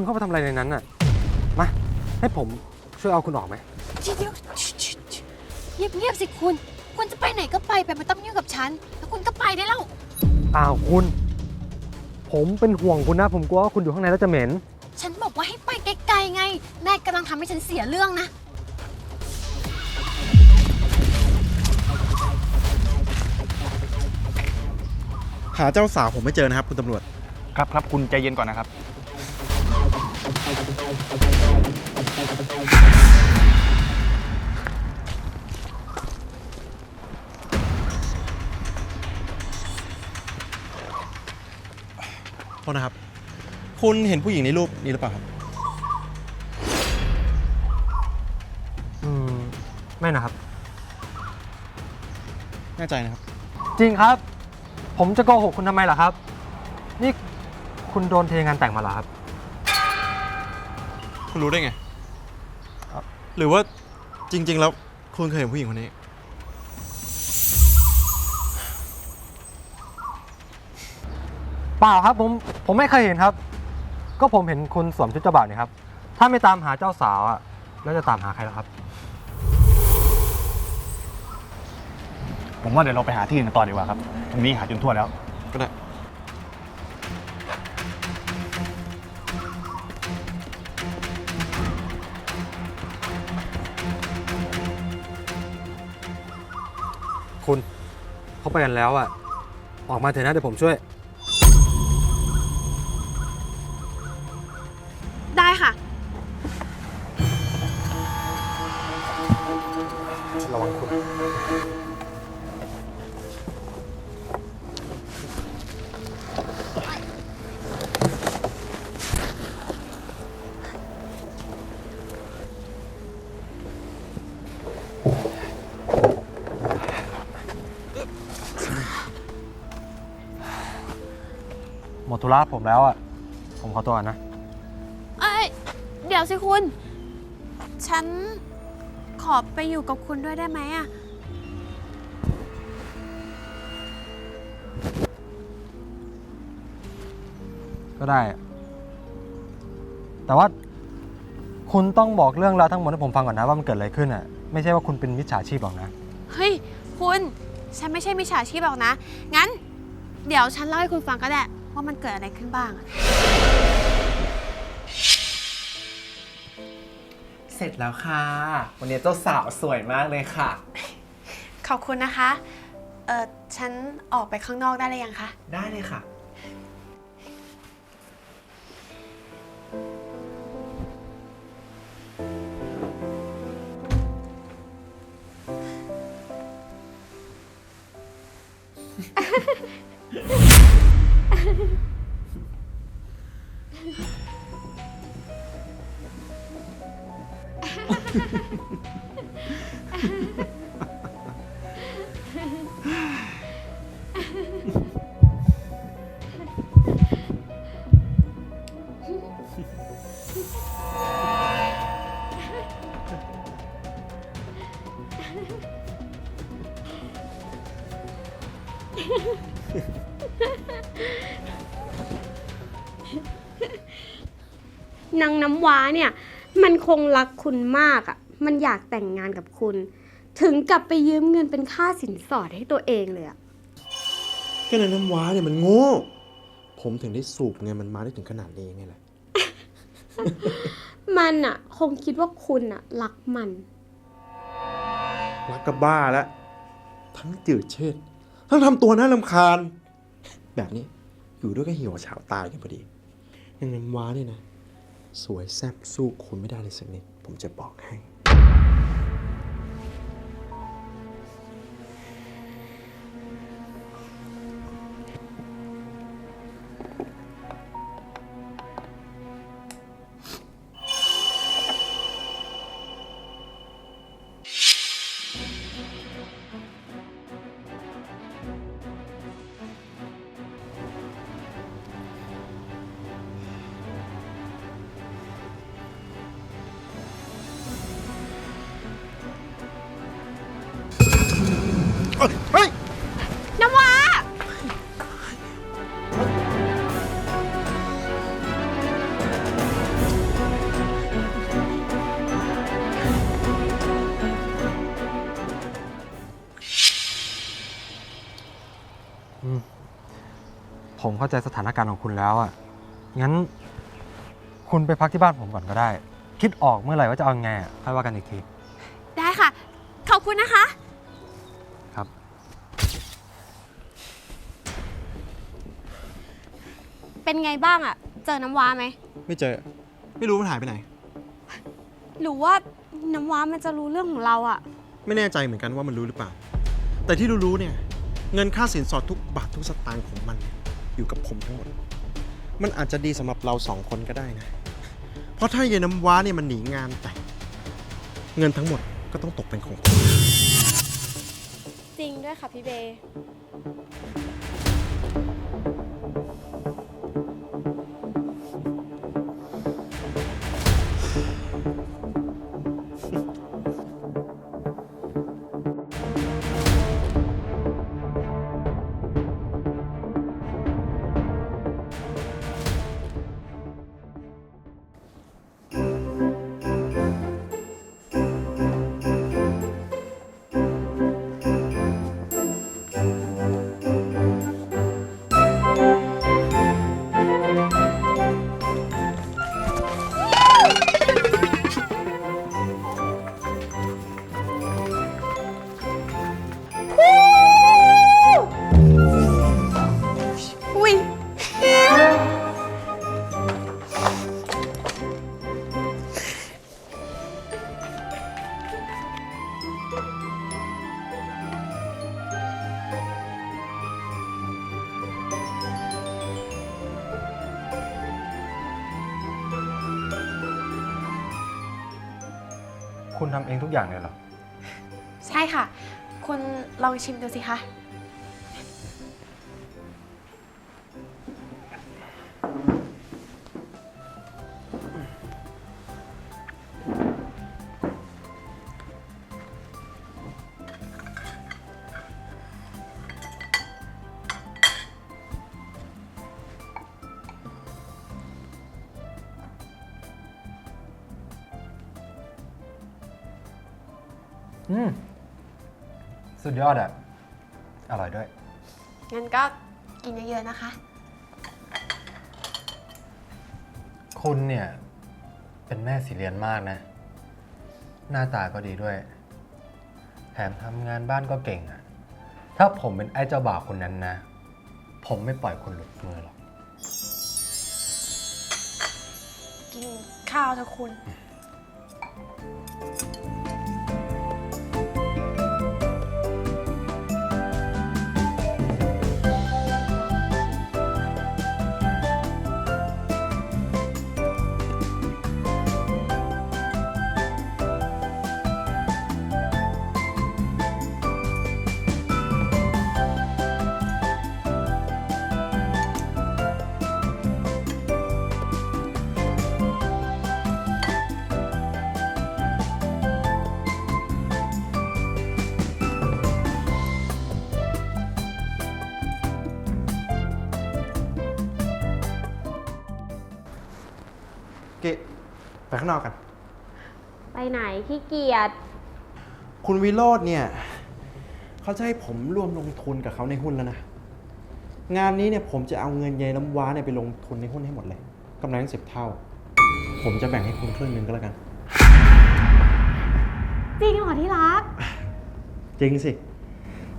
คุณเข้าไปทำอะไรในนั้นน่ะ มา ให้ผมช่วยเอาคุณออกไหม เดี๋ยวเดี๋ยวชิชิชิเงียบเงียบสิคุณ คุณจะไปไหนก็ไปไปไม่ต้องยุ่งกับฉัน แล้วคุณก็ไปได้แล้วอ้าวคุณ ผมเป็นห่วงคุณนะ ผมกลัวว่าคุณอยู่ข้างในแล้วจะเหม็น ฉันบอกว่าให้ไปไกลๆไงนายกำลังทำให้ฉันเสียเรื่องนะ หาเจ้าสาวผมไม่เจอนะครับ คุณตำรวจ ครับครับคุณใจเย็นก่อนนะครับ โทษนะครับ คุณเห็นผู้หญิงในรูปนี้หรือเปล่าครับ อืม ไม่นะครับ แน่ใจนะครับ จริงครับ ผมจะโกหกคุณทำไมล่ะครับ นี่คุณโดนเทงานแต่งมาเหรอครับ คุณรู้ได้ไงครับหรือว่าจริง ๆ แล้วคุณเคยเห็นผู้หญิงคนนี้ เปล่าครับผมผมไม่เคยเห็นครับ ก็ผมเห็นคุณสวมชุดเจ้าบ่าวนี่ครับ ถ้าไม่ตามหาเจ้าสาวอะแล้วจะตามหาใครล่ะครับ ผมว่าเดี๋ยวเราไปหาที่อื่นกันต่อดีกว่าครับตรงนี้หาจนทั่วแล้วก็ได้ เขาไปกันแล้วอะออกมาเถอะนะเดี๋ยวผมช่วย ได้ค่ะ ระวังคุณ ดธุระผมแล้วอะ ผมขอตัวก่อนนะ เอ้ยเดี๋ยวสิคุณ ฉันขอไปอยู่กับคุณด้วยได้ไหมอะก็ได้อะแต่ว่าคุณต้องบอกเรื่องราวทั้งหมดให้ผมฟังก่อนนะว่ามันเกิดอะไรขึ้นอะ ไม่ใช่ว่าคุณเป็นมิจฉาชีพหรอกนะ เฮ้ย คุณ ฉันไม่ใช่มิจฉาชีพหรอกนะ งั้น เดี๋ยวฉันเล่าให้คุณฟังก็ได้ ว่ามันเกิดอะไรขึ้นบ้างอะเสร็จแล้วค่ะ วันนี้เจ้าสาวสวยมากเลยค่ะ ขอบคุณนะคะ เออฉันออกไปข้างนอกได้เลยยังคะ ได้เลยค่ะ นางน้ำว้าเนี่ย มันคงรักคุณมากอะ่ะ มันอยากแต่งงานกับคุณ ถึงกับไปยืมเงินเป็นค่าสินสอดให้ตัวเองเลยอะก็ในน้ำว้าเนี่ยมันโง่ ผมถึงได้สูบเงินมันมาได้ถึงขนาดนี้ไงล่ะ มันอะ่ะ คงคิดว่าคุณอะ่ะ รักมัน รักกับบ้าแล้ว ทั้งจืดเชิดทั้งทำตัวน่ารำคาญ แบบนี้อยู่ด้วยก็เหี่ยวเฉาตายกันพอดีอย่างน้ำว้าเนี่ยนะ สวยแซ่บสู้คุณไม่ได้เลยสักนิด ผมจะบอกให้ น้ำว้าผมเข้าใจสถานการณ์ของคุณแล้วอะ งั้น คุณไปพักที่บ้านผมก่อนก็ได้ คิดออกเมื่อไหร่ว่าจะเอาไงค่อยว่ากันอีกที ได้ค่ะ ขอบคุณนะคะ เป็นไงบ้างอะเจอน้ำว้าไหม ไม่เจอ ไม่รู้มันหายไปไหน หรือว่าน้ำว้ามันจะรู้เรื่องของเราอะไม่แน่ใจเหมือนกันว่ามันรู้หรือเปล่า แต่ที่รู้ๆเนี่ย เงินค่าสินสอดทุกบาททุกสตางค์ของมันเนี่ยอยู่กับผมทั้งหมด มันอาจจะดีสำหรับเราสองคนก็ได้นะ เพราะถ้าเยายน้ำว้าเนี่ยมันหนีงานแต่งเงินทั้งหมดก็ต้องตกเป็นของผม จริงด้วยค่ะพี่เบ คุณทำเองทุกอย่างเลยเหรอ ใช่ค่ะ คุณลองชิมดูสิคะ อืมสุดยอดอะ อร่อยด้วย งั้นก็กินเยอะๆนะคะ คุณเนี่ย เป็นแม่สีเรียนมากนะ หน้าตาก็ดีด้วย แถมทำงานบ้านก็เก่งอะ ถ้าผมเป็นไอ้เจ้าบ่าวคนนั้นนะ ผมไม่ปล่อยคุณหลุดมือหรอก กินข้าวเถอะคุณ ข้างนอกกัน ไปไหนขี้เกียจคุณวิโรจน์เนี่ยเขาจะให้ผมร่วมลงทุนกับเขาในหุ้นแล้วนะ งานนี้เนี่ยผมจะเอาเงินยายน้ำว้าเนี่ยไปลงทุนในหุ้นให้หมดเลยกำไรทั้งสิบเท่า ผมจะแบ่งให้คุณครึ่งหนึ่งก็แล้วกัน จริงเหรอที่รัก จริงสิ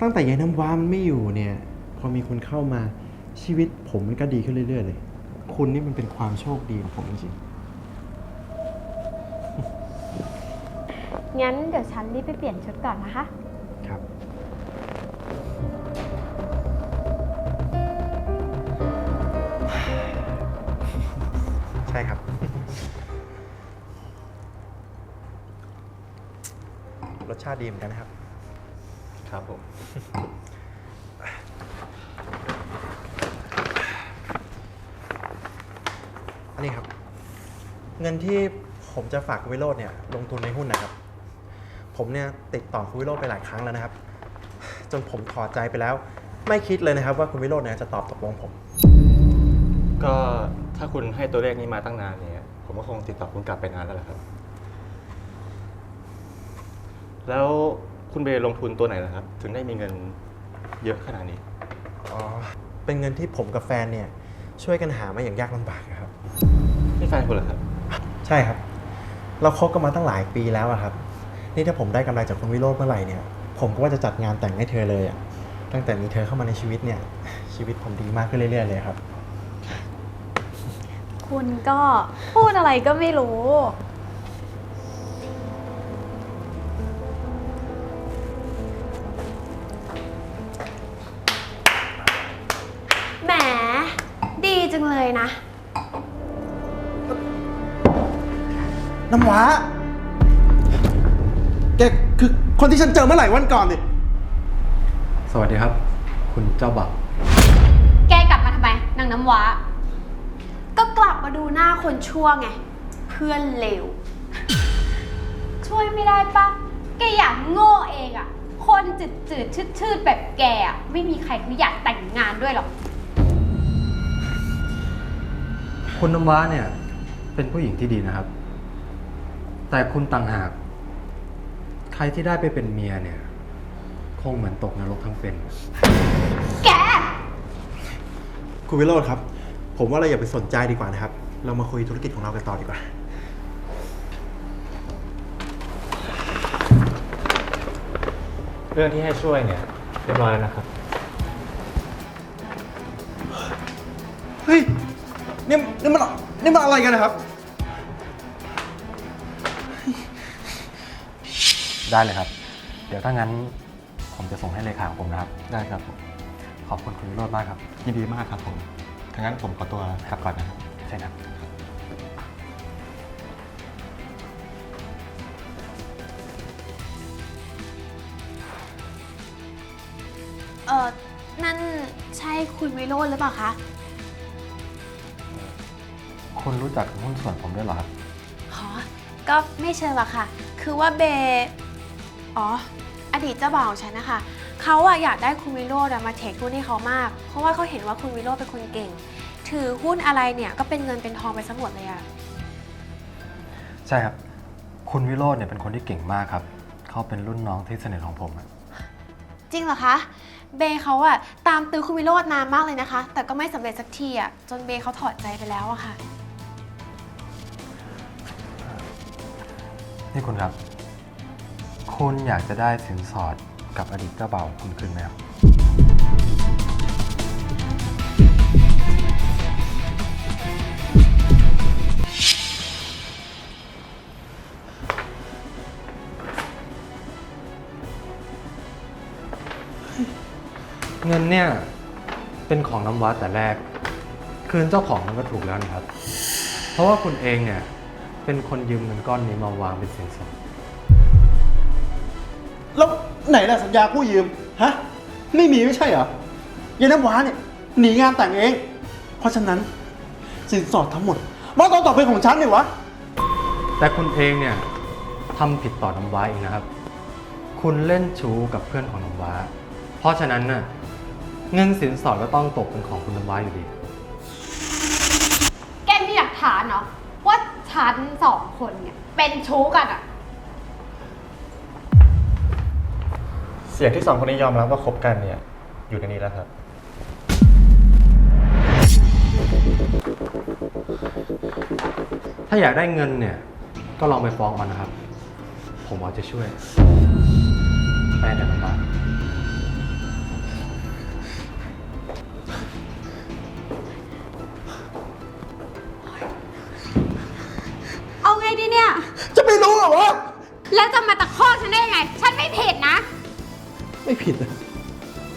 ตั้งแต่ยายน้ำว้ามันไม่อยู่เนี่ย พอมีคุณเข้ามาชีวิตผมมันก็ดีขึ้นเรื่อย ๆ เลย คุณนี่มันเป็นความโชคดีของผมจริง งั้นเดี๋ยวฉันรีบไปเปลี่ยนชุดก่อนนะคะๆครับ ใช่ครับ รสชาติดีเหมือนกันนะครับ ครับผม อันนี้ครับ เงินที่ผมจะฝากคุณวิโรจน์เนี่ย ลงทุนในหุ้นนะครับ ผมเนี่ยติดต่อคุณวิโรจน์ไปหลายครั้งแล้วนะครับ จนผมถอดใจไปแล้ว ไม่คิดเลยนะครับ ว่าคุณวิโรจน์เนี่ยจะตอบตกลงผม ก็ถ้าคุณให้ตัวเลขนี้มาตั้งนานเนี่ย ผมก็คงติดต่อคุณกลับไปนานแล้วแหละครับ แล้วคุณเบย์ลงทุนตัวไหนล่ะครับ ถึงได้มีเงินเยอะขนาดนี้ อ๋อ เป็นเงินที่ผมกับแฟนเนี่ยช่วยกันหามาอย่างยากลำบากอะครับ นี่แฟนคุณเหรอครับ ใช่ครับ เราคบกันมาตั้งหลายปีแล้วอะครับ นี่ถ้าผมได้กำไรจากคุณวิโรจน์เมื่อไหร่เนี่ย ผมก็ว่าจะจัดงานแต่งให้เธอเลยอะตั้งแต่มีเธอเข้ามาในชีวิตเนี่ย ชีวิตผมดีมากขึ้นเรื่อยๆเลยครับ คุณก็พูดอะไรก็ไม่รู้ อเมื่อไหร่วันก่อนนี่สวัสดีครับ คุณเจ้าบ่าวแกกลับมาทำไมนางน้ำว้า ก็กลับมาดูหน้าคนชั่วไง เพื่อนเลว ช่วยไม่ได้ปะแกอยากโง่เองอะคนจืดจืดชืดชืดๆแบบแกอะไม่มีใครเขาอยากแต่งงานด้วยหรอก คุณน้ำว้าเนี่ย เป็นผู้หญิงที่ดีนะครับ แต่คุณต่างหาก ใครที่ได้ไปเป็นเมียเนี่ย คงเหมือนตกนรกทั้งเป็น แก คุณวิโรจน์ครับ ผมว่าเราอย่าไปสนใจดีกว่านะครับ เรามาคุยธุรกิจของเรากันต่อดีกว่า เรื่องที่ให้ช่วยเนี่ยเรียบร้อยแล้วนะครับ เฮ้ยนี่นี่มันนี่มันอะไรกันนะครับ ได้เลยครับ เดี๋ยวถ้างั้นผมจะส่งให้เลขาของผมนะครับ ได้ครับผม ขอบคุณคุณวิโรจน์มากครับ ยินดีมากครับผมถ้างั้นผมขอตัวกลับก่อนนะครับ ใช่ครับ เออนั่นใช่คุณวิโรจน์หรือเปล่าคะ คุณรู้จักหุ้นส่วนผมด้วยเหรอครับ อ๋อ ก็ไม่เชิงหรอกค่ะ คือว่าเบย์ อ๋อ อดีตเจ้าบ่าวของฉันนะคะ เขาอะอยากได้คุณวิโรจน์อะมาเทคหุ้นให้เขามาก เพราะว่าเขาเห็นว่าคุณวิโรจน์เป็นคนเก่ง ถือหุ้นอะไรเนี่ยก็เป็นเงินเป็นทองไปซะหมดเลยอะใช่ครับ คุณวิโรจน์เนี่ยเป็นคนที่เก่งมากครับ เขาเป็นรุ่นน้องที่สนิทของผมอะจริงเหรอคะ เบย์เขาอะตามตื้อคุณวิโรจน์นานมากเลยนะคะ แต่ก็ไม่สำเร็จสักทีอะจนเบย์เขาถอดใจไปแล้วอะค่ะ นี่คุณครับ คุณอยากจะได้สินสอดกับอดีตเจ้าบ่าวคุณคืนไหมครับเงินเนี่ย เป็นของน้ำว้าแต่แรก คืนเจ้าของมันก็ถูกแล้วนะครับ เพราะว่าคุณเองเนี่ย เป็นคนยืมเงินก้อนนี้มาวางเป็นสินสอด แล้วไหนล่ะสัญญากู้ยืม ฮะ ไม่มีไม่ใช่เหรอเยายน้ำว้าเนี่ยหนีงานแต่งเอง เพราะฉะนั้น สินสอดทั้งหมดว่าตอนต่อไปนของฉันเนี่ยวะ แต่คุณเองเนี่ยทำผิดต่อน้ำว้าเองนะครับ คุณเล่นชู้กับเพื่อนของน้ำว้า เพราะฉะนั้นน่ะเงินสินสอดก็ต้องตกเป็นของคุณน้ำว้าอยู่ดี แกมีหลักฐานเหรอว่าฉันสองคนเนี่ยเป็นชู้กันอะ เสียงที่สองคนนี้ยอมรับว่าคบกันเนี่ย อยู่ในนี้แล้วครับ ถ้าอยากได้เงินเนี่ย ก็ลองไปฟ้องมันนะครับ ผมเอาใจะช่วยแม่เดี๋ยวน้ำว้าเอา ไม่ผิดนะ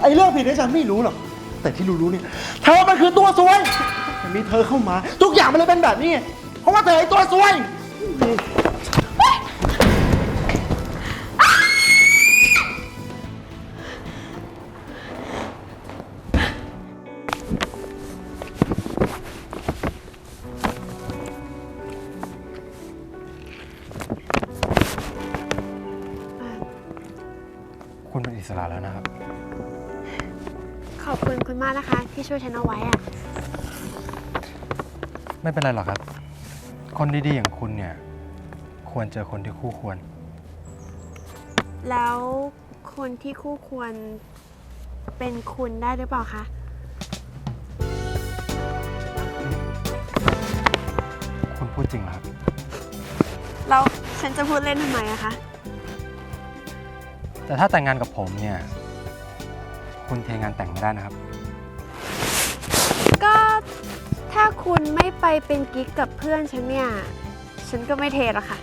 ไอ้เรื่องผิดเนี่ยฉันไม่รู้หรอก แต่ที่รู้ๆเนี่ย เธอมันคือตัวซวยแต่มีเธอเข้ามา ทุกอย่างมันเลยเป็นแบบนี้ไงเพราะว่าเธอไอ้ตัวซวย คุณเป็นอิสระแล้วนะครับ ขอบคุณคุณมากนะคะ ที่ช่วยฉันเอาไว้อะไม่เป็นไรหรอกครับ คนดีๆอย่างคุณเนี่ย ควรเจอคนที่คู่ควร แล้วคนที่คู่ควรเป็นคุณได้หรือเปล่าคะ คุณพูดจริงเหรอครับ แล้วฉันจะพูดเล่นทำไมอะคะ แต่ถ้าแต่งงานกับผมเนี่ย คุณเทงานแต่งไม่ได้นะครับ ก็ถ้าคุณไม่ไปเป็นกิ๊กกับเพื่อนฉันเนี่ย ฉันก็ไม่เทหรอกค่ะ